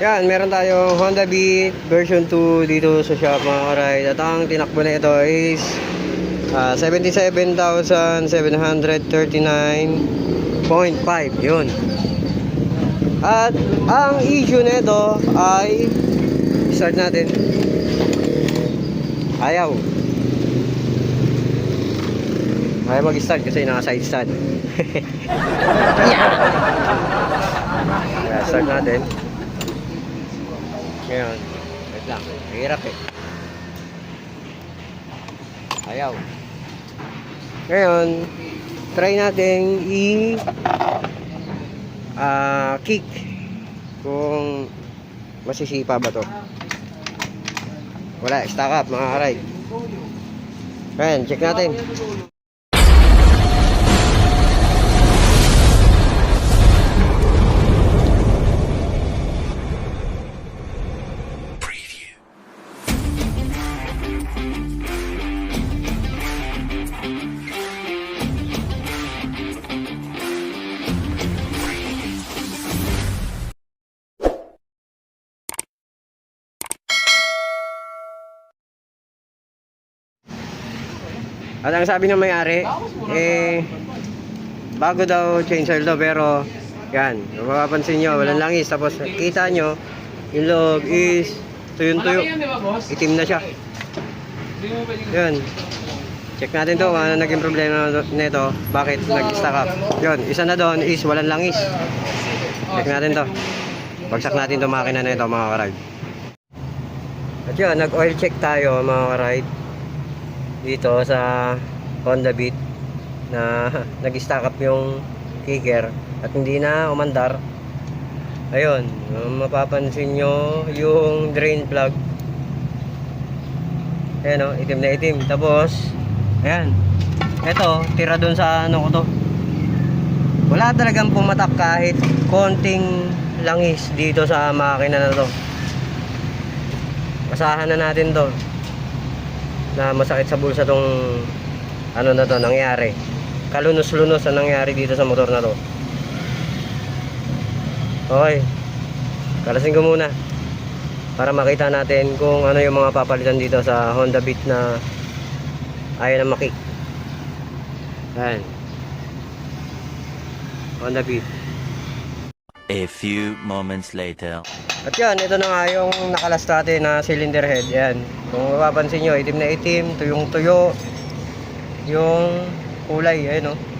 Yan, meron tayong Honda Beat version 2 dito sa shop mga karide. At ang tinakbo na ito is ah, 77,739.5. Yun. At ang issue nito ay start natin. Ayaw. Ayaw mag-start kasi naka-side stand. Kaya start natin. Ngayon, wait lang. Mahirap eh. Ayaw. Ngayon, try natin i ah kick kung masisipa ba to. Wala, stack up mga karay. Ayan, check natin. At ang sabi ng may-ari, eh, bago daw change oil daw, pero, yan, mapapansin nyo, walang langis. Tapos, kita nyo, yung loob is, tuyong-tuyo. Itim na siya. Yun. Check natin to, ano naging problema nito, bakit nag-stack up. Yun, isa na doon is walang langis. Check natin to. Bagsak natin to makina na ito, mga karide. At yun, nag-oil check tayo, mga karide dito sa Honda Beat na nag-stack up yung kicker at hindi na umandar. Ayun mapapansin nyo yung drain plug. Ayan o itim na itim. Tapos ayan. Eto tira dun sa ano ko to. Wala talagang pumatak kahit konting langis dito sa makina na to. Basahan na natin to na masakit sa bulsa tong ano na to nangyari. Kalunos-lunos na nangyari dito sa motor na to. Okay. Kalasin ko muna para makita natin kung ano yung mga papalitan dito sa Honda Beat na ayaw na makik yan Honda Beat. A few moments later. At yan, ito na nga yung nakalas natin na cylinder head. Yan. Kung mapapansin nyo, itim na itim, tuyong tuyo. Yung kulay, ayun oh.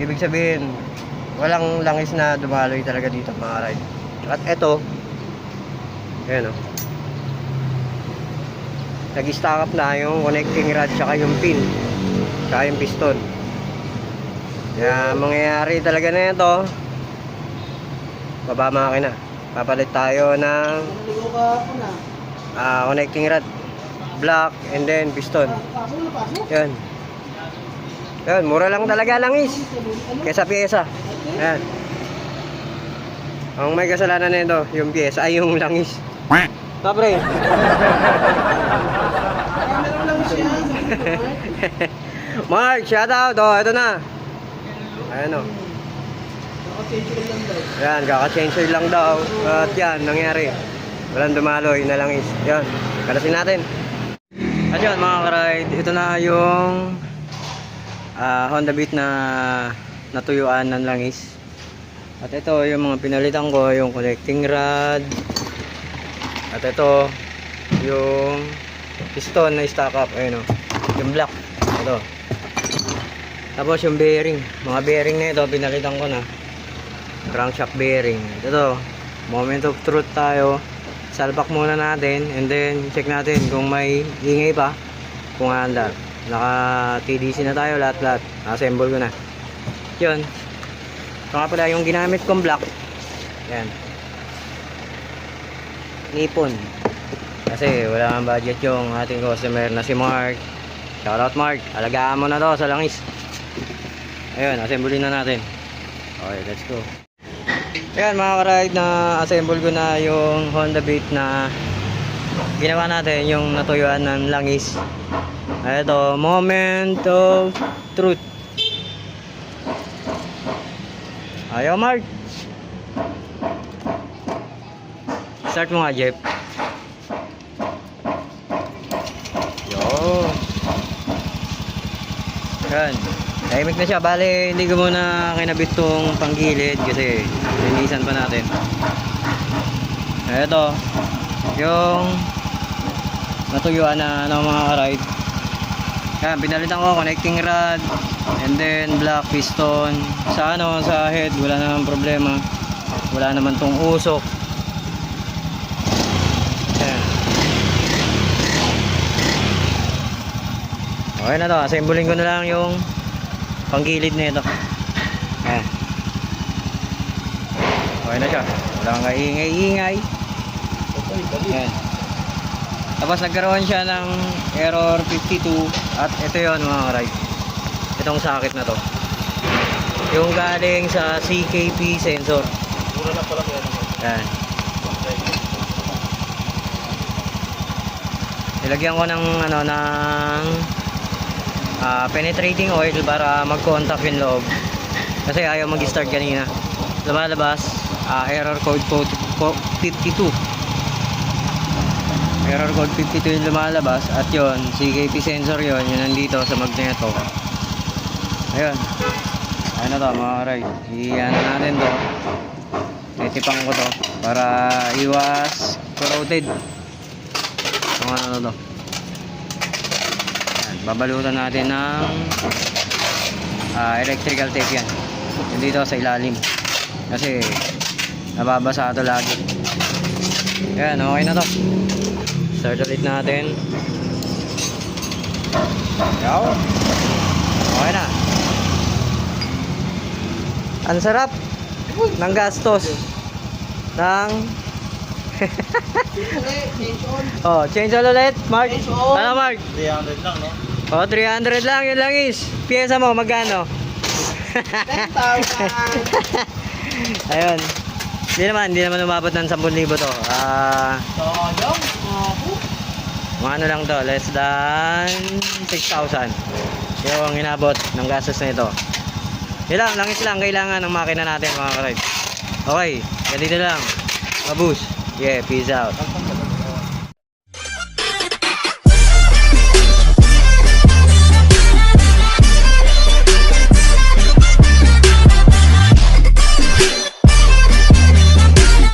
Ibig sabihin, walang langis na dumaloy talaga dito mga ride. At eto, ayan o. Nag-stack up na yung connecting rod tsaka yung pin. Tsaka yung piston. Kaya mangyayari talaga na ito. Baba makina. Papalit tayo ng ah, connecting rod. Block and then piston. Yan. Yan, mura lang talaga langis. Kesa pyesa. Ayan. Ang may kasalanan nito, yung pyesa ay yung langis. Ta pre. Mark, shout out. Oh, ito na. Ayan o. Yan, kaka-change oil lang daw. At yan, nangyari. Walang dumaloy na langis. Yan, kalasin natin. At yan, mga karide, ito na yung ah, Honda Beat na natuyuan ng langis. At ito yung mga pinalitan ko, yung connecting rod. At ito yung piston na stack up, ayun o. Yung block. Ito. Tapos yung bearing, mga bearing na ito pinalitan ko na. Crankshaft bearing. Ito, moment of truth tayo. Salpak muna natin and then check natin kung may ingay pa kung handa. Naka TDC na tayo lahat-lahat. Assemble ko na. 'Yun. Nga pala yung ginamit kong block. Yan. Nipon. Kasi wala nang budget yung ating customer na si Mark. Shoutout Mark. Alagaan mo na to sa langis. Ayun, assemble na natin. Okay, let's go. Ayan mga karide na assemble ko na yung Honda Beat na ginawa natin yung natuyuan ng langis. Ito, moment of truth. Ayaw Mark. Start mo nga Jeff. Yo. Yan. Tahimik na siya. Bale, hindi ko muna kinabit tong panggilid kasi linisan pa natin. Ito. Yung natuyuan na ng mga karide. Yan, pinalitan ko connecting rod and then black piston. Sa ano, sa head, wala namang problema. Wala naman tong usok. Yan. Okay na to, assembling ko na lang yung panggilid nito. Ayan. Okay na siya. Wala kang kaingay-ingay. Ayan. Tapos nagkaroon siya ng error 52 at ito yon mga karide. Itong socket na to. Yung galing sa CKP sensor. Mura na pala kaya naman. Yan. Nilagyan ko ng ano ng ah, penetrating oil para mag-contact yung loob. Kasi ayaw mag-start kanina. Lumalabas ah, error code po po- 52. Error code 52 yung lumalabas at yon CKP sensor yon yun nandito sa magneto. Ayun. Ano to mga karay. Iyan natin to. Itipang ko to para iwas corroded. Kung ano to. Yan, babalutan natin ng ah, electrical tape yan. Dito sa ilalim. Kasi nababasa ito lagi. Yan, okay na to. Start ulit natin. Yaw. Okay na. Ang sarap ng gastos ng oh, change all ulit, Mark. All. Ano, Mark? 300 lang, no? Oh, 300 lang, yun lang is. Piyesa mo, magkano? 10,000. Ayun. Hindi naman, hindi naman umabot ng 10,000 to. Ah. Ako. mga ano lang to, less than 6,000. Yung inabot ng gastos na ito. Yun lang, langis lang kailangan ng makina natin mga karib. Okay, ganito lang. Mabus. Yeah, peace out.